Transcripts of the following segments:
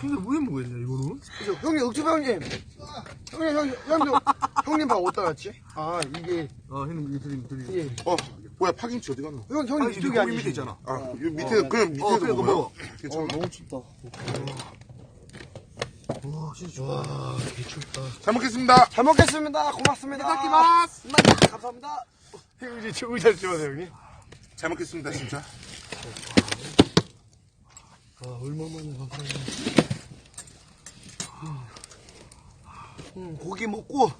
근데 왜 먹었냐 이거는? 그죠? 형님, 억지부 형님. 형님, 형님, 형님, 형님 방 어디다 놨지? 아, 이게, 아 형님 이거 드림 드림. 예. 어, 뭐야, 파김치 어디 갔노? 형, 형님 아니 이쪽에 이쪽에 앉으시 밑에 있잖아. 아, 요 밑에, 그냥 밑에도 어, 그래, 그거 먹어요? 먹어. 괜찮아. 너무 춥다. 와 진짜 좋아. 와, 개춥다. 잘 먹겠습니다. 잘 먹겠습니다. 고맙습니다. 이따키마스. 네, 감사합니다. 형, 이제 저 의자를 찍어세요, 형님. 잘 먹겠습니다, 진짜. 아, 얼마만에 감사합니다. 음, 고기 먹고, 아,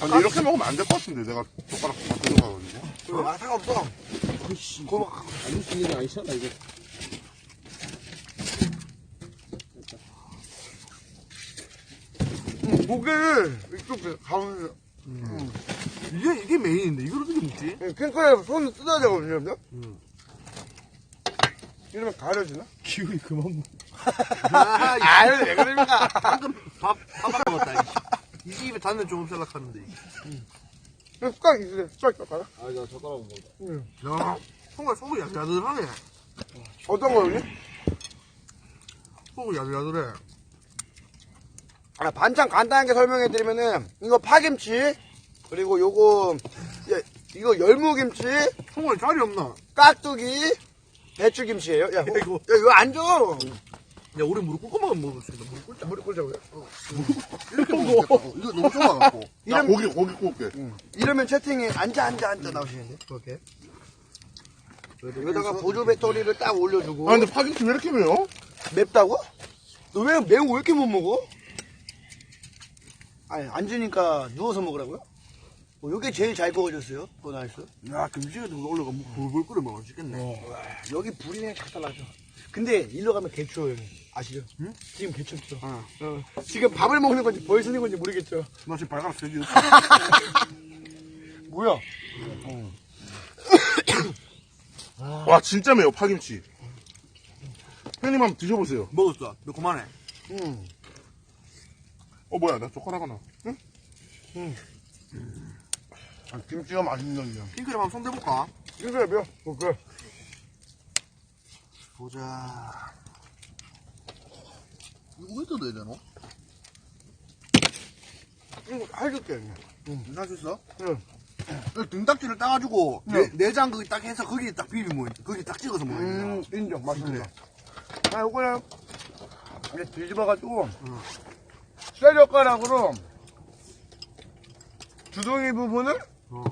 근데 이렇게 먹으면 안 될 것 같은데, 내가 젓가락 막 들어가거든요. 아, 상관없어. 고마, 아니 일이 아니잖아 이거. 음, 고기를 이쪽 가운데, 이게 이게 메인인데 이걸 어떻게 먹지? 핑크에 손을 뜯어야 되거든요, 형님. 이러면 가려지나? 기운이 그만 먹. 아유, 왜 그럽니까? 방금 밥밥 먹었다. 이 입에 닿는 좀 셀락하는데. 형, 숟가락 있으세요? 숟가락 젓가락? 아나 젓가락 먹어. 응. 야 정말 속이 야들야들하네. 어떤 거, 형님? 속이 야들야들해. 아, 반찬 간단하게 설명해드리면은, 이거 파김치, 그리고 요거, 예, 이거 열무김치, 정말 자리 없나? 깍두기, 배추김치예요. 야, 뭐, 이거. 야, 이거 앉아! 야 우리 무릎 꿇고만 먹을 수 있다. 무릎 꿇자. 무릎 꿇자고요? 이렇게 먹겠다. 어, 이거 너무 좋아갖고. 야, 이런- 고기, 고기 구울게. 이러면 채팅에 앉아, 앉아, 앉아 나오시는데, 그렇게. 여기다가 보조 배터리를 딱 올려주고. 아, 근데 파김치 왜 이렇게 매워? 맵다고? 너 왜 매운 거 왜 이렇게 못 먹어? 아니, 앉으니까 누워서 먹으라고요? 어, 요게 제일 잘 구워졌어요. 그거 나이스. 야 김치가 좀 올라가 뭐 불불 끓여 먹을 수 있겠네. 와, 여기 불이 그냥 착 나죠. 근데 일로 가면 개추워요. 아시죠? 지금 개춥죠. 어. 어, 지금 밥을 먹는 건지 벌 쓰는 건지 모르겠죠. 나 지금 발가락 세지. 뭐야? 와, 진짜 매워, 파김치. 형님 한번 드셔보세요. 먹었어. 너 그만해. 음. 어, 뭐야, 나 젓가락 하나. 응? 아, 김치가 맛있는데요. 핑크를 한번 손 대볼까? 이거야, 며? 어, 그래. 보자. 이거 왜 뜯어야 되노? 이거 해줄게. 응. 할수 있어? 응. 그 등딱지를 따가지고 응. 내, 내장 거기 딱 해서 거기에 딱 비비면 거기 딱 찍어서 먹어야 돼. 음, 인정. 맞습니다. 아, 요거는 이렇게 뒤집어가지고, 쇠젓가락으로 주둥이 부분을 어.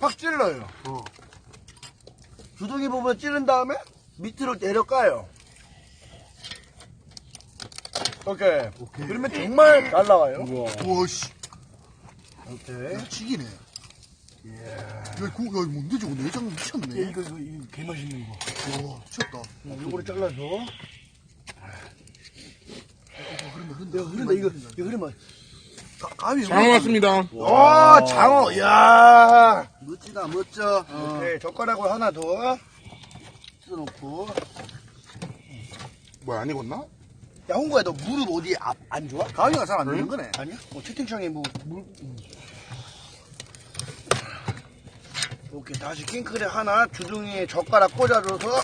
확 찔러요. 어. 주둥이 부분을 찌른 다음에 밑으로 내려까요. 오케이. 오케이. 그러면 정말 잘 나와요. 우와, 씨. 오케이. 야, 치기네. 야, 그거, 야, 뭔데 저거 내장 미쳤네. 이거, 이거, 이거 개 맛있는 거. 와, 미쳤다. 요거를 잘라서. 흐른다, 야, 흐른다, 이거, 이거 흐르면. 가, 감이 잘 먹었습니다. 와, 장어, 이야. 멋지다, 멋져. 오케이, 젓가락을 하나 더 뜯어놓고. 뭐야, 안 익었나? 야, 홍구야, 너 무릎 어디 아, 안 좋아? 가위가 잘 안 되는 거네. 아니야? 어, 채팅창에 뭐, 물, 음. 오케이, 다시 킹크랩 하나, 주둥이에 젓가락 꽂아줘서,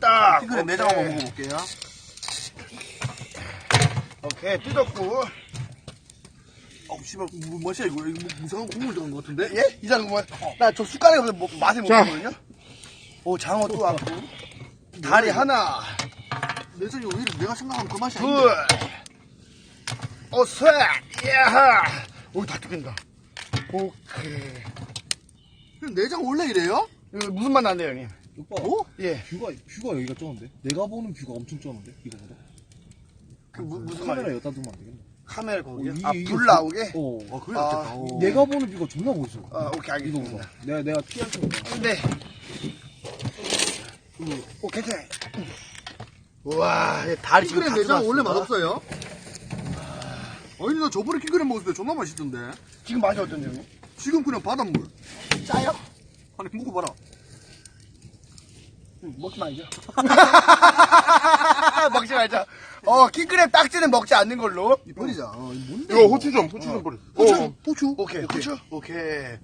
딱. 오케이. 한번 먹어볼게요. 오케이, 뜯었고. 어, 씨발, 뭐, 뭐야, 이거. 이거 뭐 이상한 국물 들어간 것 같은데? 예? 이상구만. 나저 숟가락에 뭐, 맛을 자. 모르거든요? 오, 장어 또 왔고. 다리 하나, 내장이 오히려 내가 생각한 그 맛이 둘, 아닌데. 어, 셋, 야하. 오, 다 뜯긴다. 오케이. 형, 내장 원래 이래요? 이거 무슨 맛 나는데요, 형님? 오빠, 어? 예. 뷰가, 뷰가 여기가 쩌는데? 내가 보는 뷰가 엄청 쩌는데? 이거보다? 그, 무, 무슨 카메라 말이에요? 여기다 두면 안 되겠네? 카메라 거기요? 어, 이게- 아, 이게 불 좀- 나오게? 어. 아, 그래, 아, 낫겠다. 어. 내가 보는 뷰가 존나 멋있어. 아, 오케이, 알겠습니다. 이거보다. 내가, 내가 피할 수 없다. 근데, 오, 괜찮아요. 우와, 얘 다리 지금 킹크랩 다 내장 들어왔습니다. 원래 맛없어요? 아니, 나 저번에 킹크랩 먹었을 때 존나 맛있던데. 지금 맛이 어떤데요, 형님? 지금 그냥 바닷물. 짜요? 아니, 먹어봐라. 응, 먹지 말죠. 먹지 말자. 어, 킹크랩 딱지는 먹지 않는 걸로. 이 버리자. 어, 이거 뭔데? 이거 호추 좀, 호추 좀 버려. 호추? 어, 호추? 오케이, 그쵸? 오케이.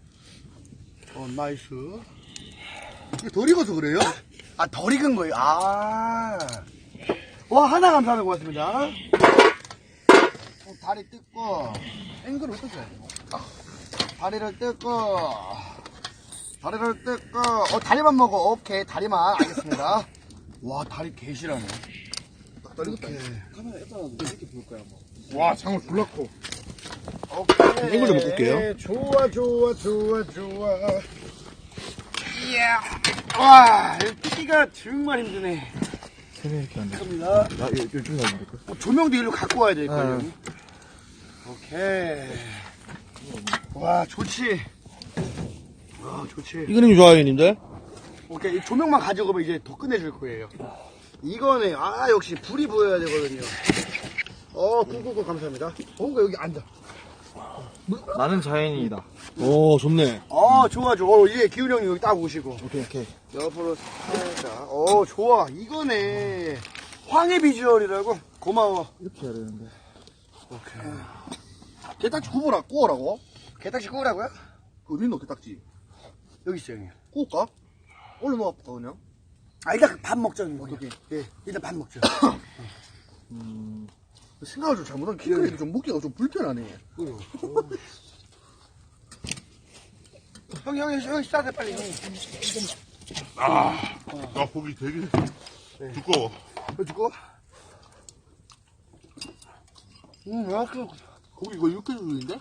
어, 나이스. 이거 덜 익어서 그래요? 아, 덜 익은 거예요. 아. 와, 하나 감사합니다. 고맙습니다. 어, 다리 뜯고, 앵글을 어떻게 해야 돼? 다리를 뜯고, 다리를 뜯고, 어, 다리만 먹어. 오케이, 다리만. 알겠습니다. 와, 다리 개실하네. 이렇게. 카메라 일단 이렇게 볼 거야 뭐. 와, 장어 졸라 커. 오케이. 이걸 좀 먹을게요. 좋아, 좋아, 좋아, 좋아. 이야. 와, 이 뜯기가 정말 힘드네. 세네 이렇게 안 돼. 갑니다. 야, 이거 좀 가면 될까? 어, 조명도 일로 갖고 와야 될걸요. 오케이. 와, 좋지. 와, 좋지. 이거는 좋아요, 님들. 오케이. 이 조명만 가지고 오면 이제 더 끝내줄 거예요. 이거는, 아, 역시 불이 보여야 되거든요. 어, 꾹꾹꾹 감사합니다. 뭔가 여기 앉아. 나는 자연인이다. 오, 좋네. 어, 좋아, 좋아. 어, 이제 기훈 형님 여기 딱 오시고. 오케이, 오케이. 옆으로 살짝. 어, 좋아. 이거네. 황해 비주얼이라고? 고마워. 이렇게 해야 되는데. 오케이. 게딱지 구워라, 구워라고? 개딱지 구우라고요? 어디 있노, 게딱지? 여기 있어요, 형님. 구울까? 올려 먹어볼까, 그냥? 아, 일단 밥 먹자. 그냥. 오케이, 예, 일단 밥 먹자. 생각을 좀 잘못한 키가 좀 먹기가 좀 불편하네. 형이, 형이, 형이 시작해, 빨리. 형이. 아, 나 고기 되게 두꺼워. 해줄까? 음, 야, 그, 고기 이거 육개줄인데?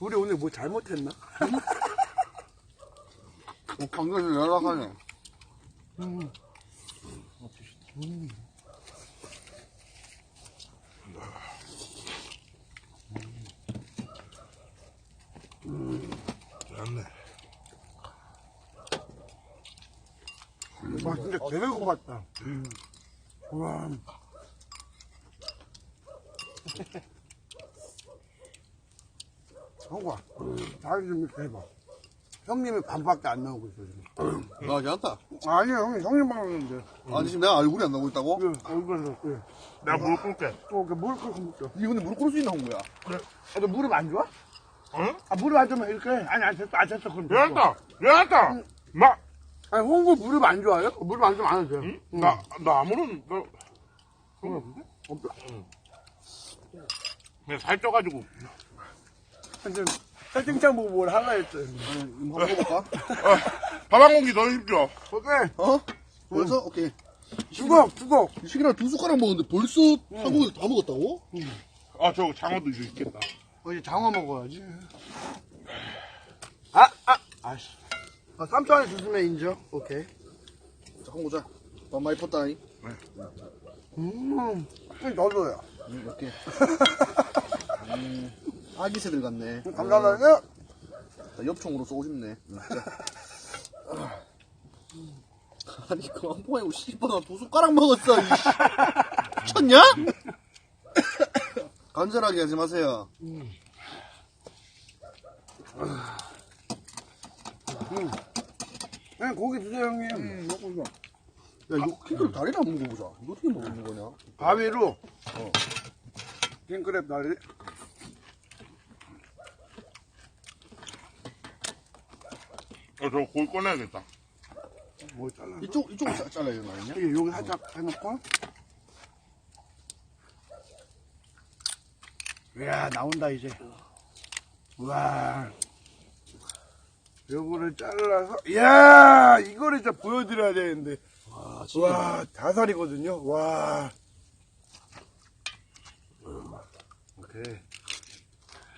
우리 오늘 뭐 잘못했나? 어, 방금이 연락하네. 잘네 와, 진짜 되게 고맙다. 음. 와. 형과, 다리 좀 이렇게 해봐. 형님이 반밖에 안 나오고 있어, 지금. 나지 않다. 아니요, 형님, 형님만 하는데. 아니, 지금 내가 얼굴이 안 나오고 있다고? 그, 얼굴에서, 그, 내가 무릎 꿇게. 또, 그, 물 끓고 먹자. 니 근데 무릎 꿇을 수 있나, 홍구야? 아, 너 무릎 안 좋아? 응? 아, 무릎 안 좋으면 이렇게 해. 아니, 안 됐어, 안 됐어, 그럼. 됐어. 미안하다! 미안하다! 마, 아니, 홍구 무릎 안 좋아요? 무릎 안 좋으면 안 해도 돼요. 응? 나, 나 아무런, 나, 없다. 그냥 살쪄가지고. 근데, 채팅창 보고 뭘 하려 했더니. 이거 한번 먹어볼까? 아, 밥한 공기 더 해십시오. 오케이. 어? 벌써? 오케이. 주걱, 주걱. 이 시기랑 두 숟가락 먹었는데 벌써 한 고기 다 먹었다고? 아, 저 장어도 이제 있겠다. 어, 이제 장어 먹어야지. 아, 아, 아씨. 아, 3초 안에 주시면 인정. 오케이. 자, 한번 보자. 밥 많이 펐다니. 음, 저도요. 음, 이렇게. 음, 아기 새들 같네. 감사합니다. 나 엽총으로 쏘고 싶네. 아니, 그만 보이고, 씨발, 나두 숟가락 먹었어, 이씨. 미쳤냐? 간절하게 하지 마세요. 네, 고기 드세요, 형님. 음, 먹고 있어. 야, 이거 킹크랩 다리를 한번 먹어보자. 이거 어떻게 먹는 거냐? 가위로. 어. 킹크랩 다리. 어, 저 고기 꺼내야겠다. 뭐 잘라. 이쪽, 이쪽으로 자- 잘라야 되나, 아니냐? 여기, 여기 살짝 해놓고. 이야, 나온다, 이제. 와. 요거를 잘라서, 이야, 이거를 진짜 보여드려야 되는데. 와, 진짜. 와, 다살이거든요. 와. 오케이.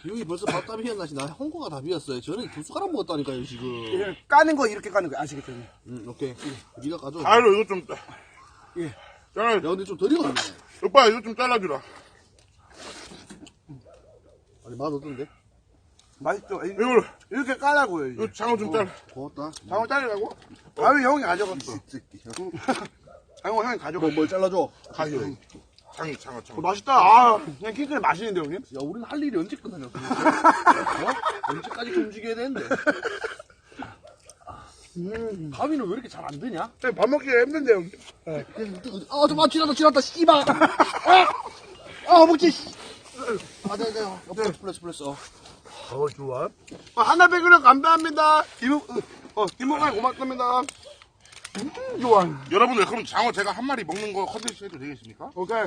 기웅이 벌써 밥답이 비었나시 나 홍고가 다 비었어요. 저는 두 숟가락 먹었다니까요, 지금. 이제 까는 거 이렇게 까는 거 아시겠죠? 응, 오케이. 니가 가져. 가위로 이거 좀, 예. 잘라, 야, 근데 좀 덜 익었네. 오빠 이거 좀 잘라주라. 아니, 맛 어떤데? 맛있죠? 이- 이걸, 이렇게 까라고요, 이제. 이거 장어 좀 잘라. 고맙다. 장어 자르라고? 아왜 형이 가져갔어? 이 새끼. 장어 형이 가져갔어. 뭐, 뭘 잘라줘? 가위. 장어, 어, 장어. 맛있다. 아, 그냥 킹크랩 맛있는데, 형님? 야, 우리는 할 일이 언제 끝나냐, 도대체? 어? 언제까지 움직여야 되는데? 음. 가위는 왜 이렇게 잘안 드냐? 밥 먹기가 힘든데, 형님? 아, 좀, 아, 지났다, 지났다, 씨발! 아! 아, 먹지, 씨! 아, 네, 네. 어, 플러스, 플러스, 플러스. 어. 어, 좋아. 어, 하나 백그릇 감사합니다. 김, 어, 김호가 고맙습니다. 음, 좋아. 여러분들 그럼 장어 제가 한 마리 먹는 거 컨텐츠 해도 되겠습니까? 오케이.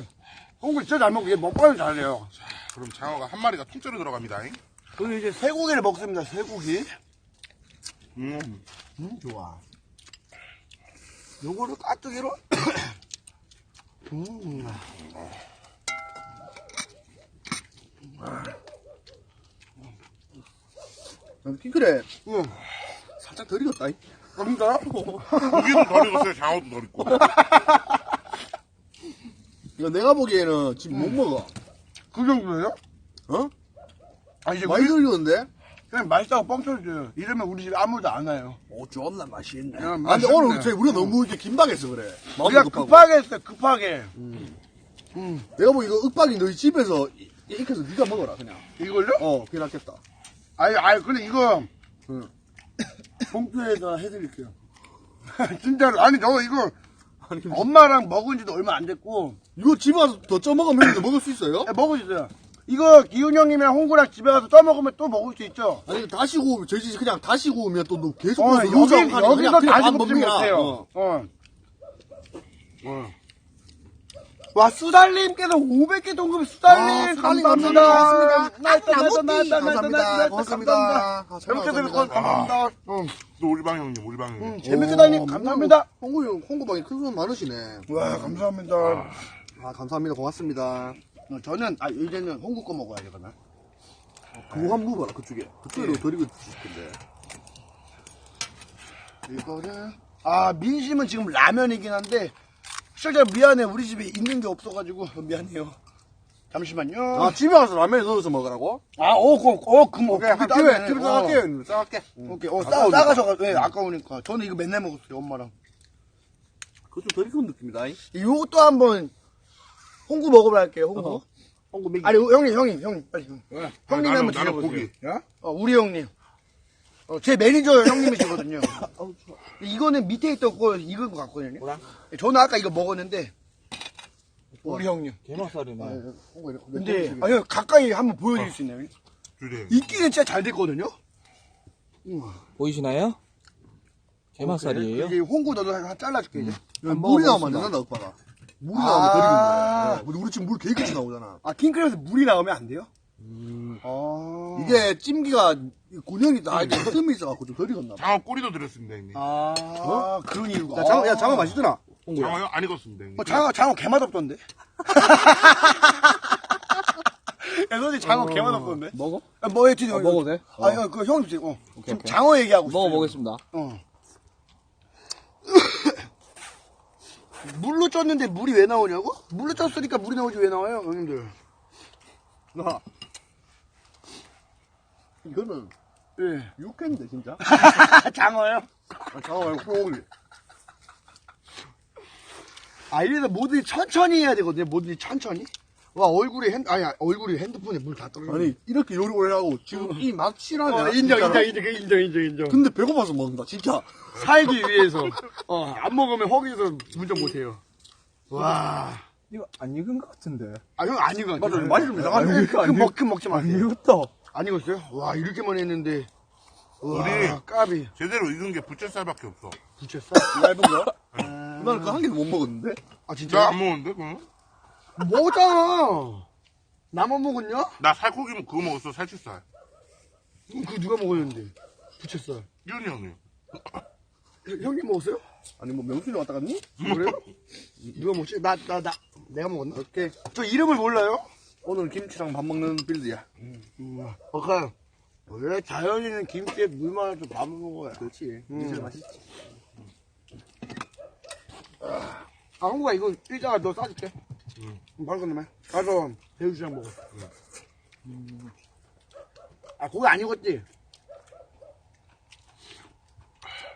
홍구 진짜 잘 먹고, 얘 먹방을 잘해요. 그럼 장어가 한 마리가 통째로 들어갑니다. 그리고 이제 쇠고기를 먹습니다, 쇠고기. 음. 음, 좋아. 요거를 까뜨기로. 음. 킹크랩 응. 살짝 덜 익었다. 이. 그러니까. 고기도 덜 익었어요. 장어도 덜 익고. 이거 내가 보기에는 지금 못 먹어. 그 정도예요? 어? 아, 이제 많이 우리, 덜 익었는데? 그냥 맛있다고 뻥 쳐줘요. 이러면 우리 집에 아무도 안 와요. 오, 존나 맛있네. 야, 아, 근데 맛있네. 오늘 저희 우리가 너무 이렇게 긴박해서 그래. 마음도 우리가 급하고. 급하게 했어요, 급하게. 내가 보기 이거 윽박이 너희 집에서 이- 익혀서 네가 먹어라, 그냥. 이걸요? 어, 그게 낫겠다. 아니, 아니, 근데 이거 응. 봉투에다 해드릴게요. 진짜로. 아니, 저 이거 엄마랑 먹은 지도 얼마 안 됐고, 이거 집에 와서 더 쪄먹으면 먹을 수 있어요? 야, 먹을 수 있어요. 이거 기훈 형님이랑 홍구랑 집에 가서 떠먹으면 또 먹을 수 있죠? 아니, 다시 구우면, 저희 집 그냥 다시 구우면 또너 계속 어, 구워서 여기, 여기서 다시 먹느라. 못해요. 어. 어. 어. 와, 수달님께서 500개 동금 아, 수달님, 수달님 감사합니다. 감사합니다. 나이스, 고맙습니다. 감사합니다. 재밌게 들을 거 감사합니다. 응, 또 우리 방 형님, 우리 방 형님. 응, 재밌게 다니, 오, 감사합니다. 홍구 형, 홍구방에 큰손 많으시네. 와, 감사합니다. 아, 감사합니다. 고맙습니다. 어, 저는, 아, 이제는 홍구 거 먹어야 되거나. 그거 한번 먹어봐라, 그쪽에. 그쪽에 더 익어 주실 텐데. 이거를 아 민심은 지금 라면이긴 한데 시청자 미안해 우리 집에 있는 게 없어가지고 미안해요 잠시만요 아, 집에 가서 라면에 넣어서 먹으라고? 아어그어그 오케이, 한 집에, 집에 싸갈게요, 형님. 싸갈게. 오케이 어 싸, 아까우니까. 싸가셔가 왜 아까우니까 저는 이거 맨날 먹었어요 엄마랑 그거 좀 덜 익은 느낌이다. 이. 요것도 한번 홍구 먹어보라 할게요 홍구. 홍구 먹이. 아니 형님 형님 형님 빨리 형. 아, 형님 나는- 한번 나는 드셔보세요 고기. 어, 우리 형님 어, 제 매니저 형님이시거든요 아우, 좋아. 이거는 밑에 있던 거 익은 거 같거든요 뭐라? 저는 아까 이거 먹었는데 우리 형님 게맛살이네. 홍구 이렇게. 근데 아니 가까이 한번 보여드릴 수 있나요? 주례. 익기는 진짜 잘 됐거든요. 보이시나요? 게맛살이에요? 이게 홍구 너도 하나 잘라줄게 이제. 물이 나오면 안 된다, 오빠가. 물이 나오면 덜 익은 거야. 어, 근데 우리 지금 물 개같이 나오잖아. 아 킹크랩에서 물이 나오면 안 돼요? 음. 아 이게 찜기가 군형이 다 이렇게 틈이 있어갖고 좀덜 익었나 봐. 장어 꼬리도 드렸습니다, 형님. 아 그런 이유가. 야, 장어, 야, 장어 맛있더라. 홍구야. 장어요? 안 익었습니다, 형님. 어, 장어 장어 개맛 없던데. 야 너네 장어 개맛 없던데. 먹어? 아, 뭐 했지? 형, 먹어도 돼? 아 형, 그 형님 지금 어. 지금 오케이. 장어 얘기하고 있어요. 먹어 보겠습니다. 어. 물로 쪘는데 물이 왜 나오냐고? 물로 쪘으니까 물이 나오지 왜 나와요, 형님들? 나. 이거는 예. 육회인데, 진짜. 장어요? 아, 장어 말고 소고기. 아, 이래서 뭐든지 천천히 해야 되거든요. 뭐든지 천천히. 와, 얼굴에 핸, 아니, 얼굴에 핸드폰에 물 다 떨어져. 아니, 이렇게 요리 오래 하고 지금 이맛 실하냐. 어, 인정. 인정, 인정, 인정, 인정, 인정. 근데 배고파서 먹는다, 진짜. 살기 위해서. 어, 안 먹으면 허기에서 운전 못해요. 와. 이거 안 익은 것 같은데. 아, 형, 안 익어. 맞아, 맛이 좀 이상하네. 그, 그 먹, 그 먹지 안 마세요. 익었다. 안 익었어요? 와, 이렇게만 했는데. 와, 우리- 까비. 제대로 익은 게 부채살밖에 없어. 부채살. 얇은 거? 나는 그한 개도 못 먹었는데? 아, 나 진짜? 안 먹었는데, 그거? 먹었잖아. 나만 먹었냐? 나 살코기 그거 먹었어, 살치살. 그거 누가 먹었는데? 부채살. 이훈이 형님. 형- 형님 먹었어요? 아니, 뭐 명순이 왔다 갔니? 그래요? 누가 먹지? 나, 나, 나. 내가 먹었나? 오케이. 저 이름을 몰라요? 오늘 김치랑 밥 먹는 빌드야. 아까 원래 자연인은 김치에 물 말아서 밥을 먹어야. 그렇지. 음. 이제 맛있지. 아, 한국아 이거 일자가 너 싸줄게. 응. 바로 건너면 가서 대구시장 먹어. 음. 아 고기 안 익었지?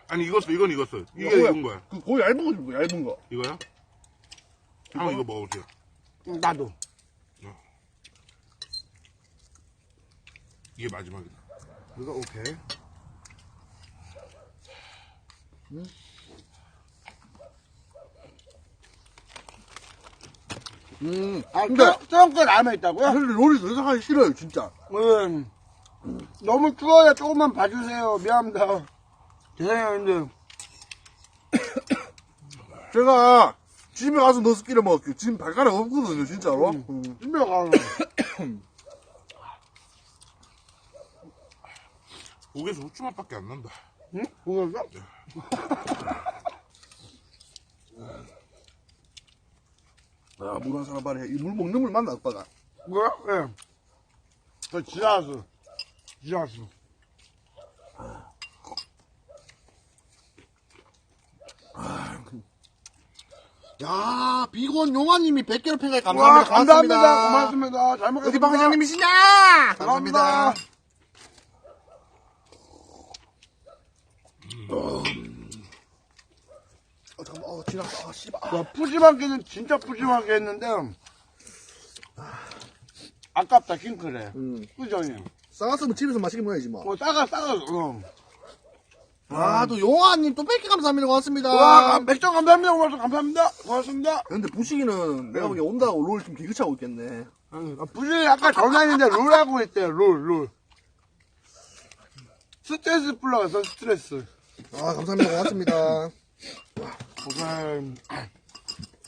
아니, 익었어, 이건 익었어. 이게 뭐야? 익은 거야. 그, 거의 얇은 거 줍고, 얇은 거. 이거야? 한번 이거 먹어보세요. 응, 나도. 이게 마지막이다. 이거 오케이. 음. 아, 근데, 쪄, 쪄 라면 있다고요? 사실 요리 더 이상 하기 싫어요, 진짜. 음. 너무 추워요. 조금만 봐주세요. 미안합니다. 죄송해요, 형님들. 제가 집에 가서 끼려 먹을게요. 지금 발가락 없거든요, 진짜로. 음. 집에 가요. 고기에서 후추 맛밖에 안 난다. 응? 보셨어? 아, 물한 사람 말해. 이 물 먹는 물 맞나, 오빠가? 뭐야? 예. 저 지하수. 지하수. 야, 비건 용화님이 100개로 팬가에 와, 감사합니다. 감사합니다. 고맙습니다. 잘 먹겠습니다. 어디 방장님이시냐? 감사합니다. 감사합니다. 어, 잠깐만, 어, 지났다. 아, 씨발. 와, 푸짐하게는 진짜 푸짐하게 했는데, 아깝다, 킹크래. 음. 그죠, 형님? 싸갔으면 집에서 맛있게 먹어야지, 뭐. 뭐, 싸가, 싸가, 어. 아, 또 용화님 또 100개 감사합니다. 고맙습니다. 와, 맥주 감사합니다. 고맙습니다. 감사합니다. 고맙습니다. 근데 부식이는 내가 보기엔 온다고 롤좀 기그차고 있겠네. 아, 부진이 아까 전화했는데 롤하고 있대요, 롤, 롤. 스트레스 풀러가서 스트레스. 아, 감사합니다. 고맙습니다. 고생.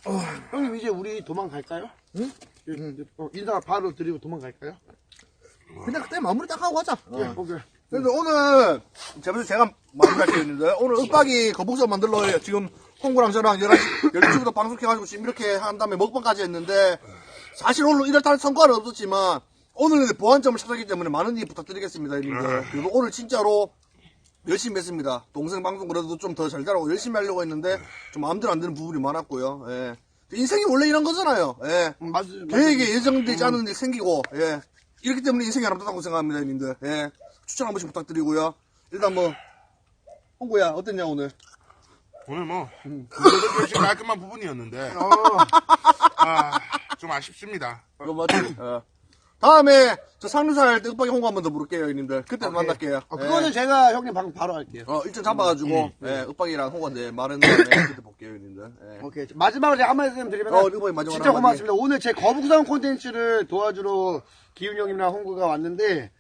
어, 형님, 이제 우리 도망갈까요? 응? 응. 어, 인사 바로 드리고 도망갈까요? 그냥 그때 마무리 딱 하고 가자. 네, 오케이. 그래서 오늘 제가 제가 마무리할 때였는데 오늘 윽박이 거북선 만들러 지금 홍구랑 저랑 11시, 12시부터 방송해가지고 지금 이렇게 한 다음에 먹방까지 했는데 사실 오늘 이렇다 성과는 없었지만 오늘은 보완점을 찾았기 때문에 많은 이해 부탁드리겠습니다 여러분들 그리고 오늘 진짜로 열심히 했습니다 동생 방송 그래도 좀 더잘 되라고 열심히 하려고 했는데 좀 마음대로 안 되는 부분이 많았고요 예. 인생이 원래 이런 거잖아요 예. 음, 맞아요. 계획에 예정되지 않은 일이 생기고, 예. 이렇기 때문에 인생이 아름답다고 생각합니다, 형님들. 예. 추천 한 번씩 부탁드리고요. 일단 뭐, 홍구야, 어땠냐, 오늘? 오늘 뭐, 그래도 열심히 깔끔한 부분이었는데, 어, 아, 좀 아쉽습니다. 이거 맞지? 어. 다음에, 저 상류살 윽박이 홍구 한번 더 부를게요, 형님들. 그때 만날게요. 어, 그거는 예. 제가 형님 방금 바로 할게요. 어, 일정 잡아가지고, 예, 윽박이랑 홍구한테 말은 다음에 그때 볼게요, 형님들. 예. 오케이. 마지막으로 제가 한 말씀 드리면, 어, 마지막으로 진짜. 고맙습니다. 오늘 제 거북상 콘텐츠를 도와주러 기훈 형님이랑 홍구가 왔는데,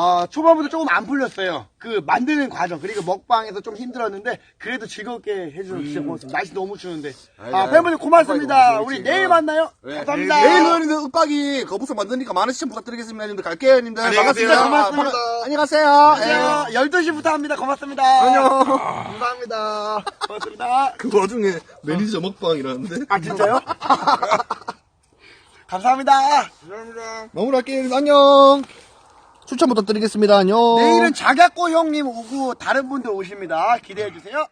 아, 초반부터 조금 안 풀렸어요. 그 만드는 과정, 그리고 먹방에서 좀 힘들었는데, 그래도 즐겁게 해주셔서 진짜 고맙습니다. 날씨 너무 추운데. 아이, 아, 아이, 팬분들 고맙습니다. 윽박이 우리. 내일 어. 만나요. 예. 감사합니다. 내일은 형님들 윽박이 거북선 만드니까 많은 시청 부탁드리겠습니다, 형님들. 갈게요, 형님들. 안녕히 가세요. 반갑습니다. 고맙습니다. 아, 안녕히 가세요. 안녕. 예. 12시부터 합니다. 고맙습니다. 안녕. 감사합니다. 고맙습니다. 그 와중에 매니저 먹방이라는데? 아, 진짜요? 감사합니다. 감사합니다. 마무리할게요. 안녕. 추천 부탁드리겠습니다. 안녕. 내일은 자작고 형님 오고 다른 분들 오십니다. 기대해 주세요.